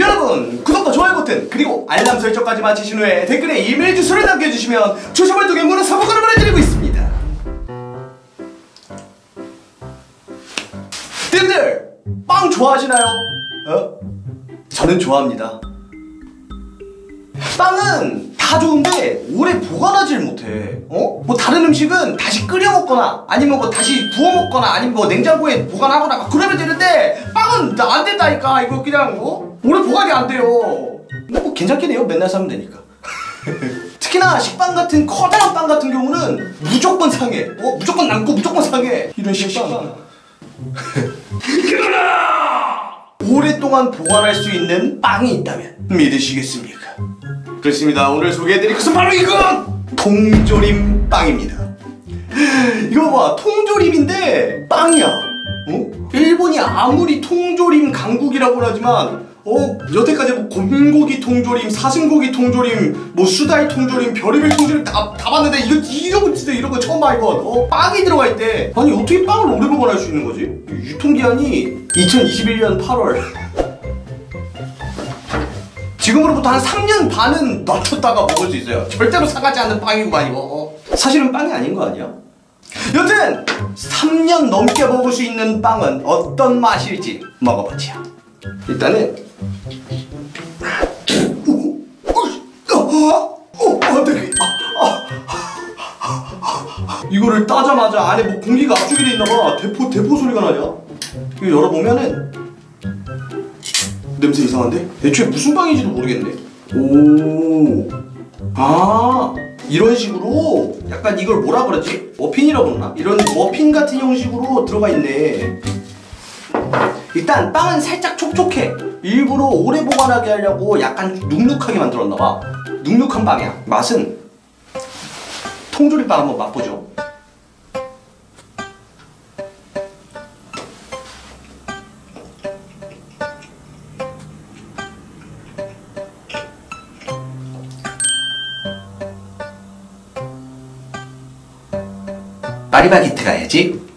여러분 구독과 좋아요 버튼 그리고 알람 설정까지 마치신 후에 댓글에 이메일 주소를 남겨주시면 초심을 통해 무료 사복권을 보내드리고 있습니다 님들 빵 좋아하시나요? 어? 저는 좋아합니다 빵은 다 좋은데 오래 보관하질 못해. 어? 뭐 다른 음식은 다시 끓여 먹거나 아니면 뭐 다시 구워 먹거나 아니면 뭐 냉장고에 보관하거나 막 그러면 되는데 나안 된다니까. 이거 그냥 어? 오래 보관이 안 돼요. 근데 뭐 괜찮긴 해요. 맨날 사면 되니까. 특히나 식빵 같은 커다란 빵 같은 경우는 무조건 상해. 어? 무조건 남고 무조건 상해. 이런 식빵. 오랫동안 보관할 수 있는 빵이 있다면 믿으시겠습니까? 그렇습니다. 오늘 소개해드릴 것은 바로 이건 통조림 빵입니다. 이거 봐, 통조림인데 빵이야. 어? 일본이 아무리 통조림 강국이라고 하지만 어 여태까지 뭐 곰고기 통조림, 사슴고기 통조림, 뭐 수달 통조림, 별의별 통조림 다, 다 봤는데 이거 이런 거 진짜 이런 거 처음 봐 이건. 어 빵이 들어가 있대. 아니 어떻게 빵을 오래 보관할 수 있는 거지? 유통기한이 2021년 8월. 지금으로부터 한 3년 반은 놔뒀다가 먹을 수 있어요. 절대로 상하지 않는 빵이구만 이거. 어. 사실은 빵이 아닌 거 아니야? 여튼 3년 넘게 먹을 수 있는 빵은 어떤 맛일지 먹어보지요. 일단은 이거를 따자마자 안에 뭐 공기가 압축이 돼 있나봐. 대포 대포 소리가 나냐? 이거 열어보면은 냄새 이상한데? 애초에 무슨 빵인지도 모르겠네. 오, 아 이런 식으로 약간 이걸 뭐라 그러지? 머핀이라고 그러나? 이런 머핀 같은 형식으로 들어가 있네. 일단 빵은 살짝 촉촉해. 일부러 오래 보관하게 하려고 약간 눅눅하게 만들었나 봐. 눅눅한 빵이야. 맛은 통조림빵 한번 맛보죠. 파리바게트 가야지.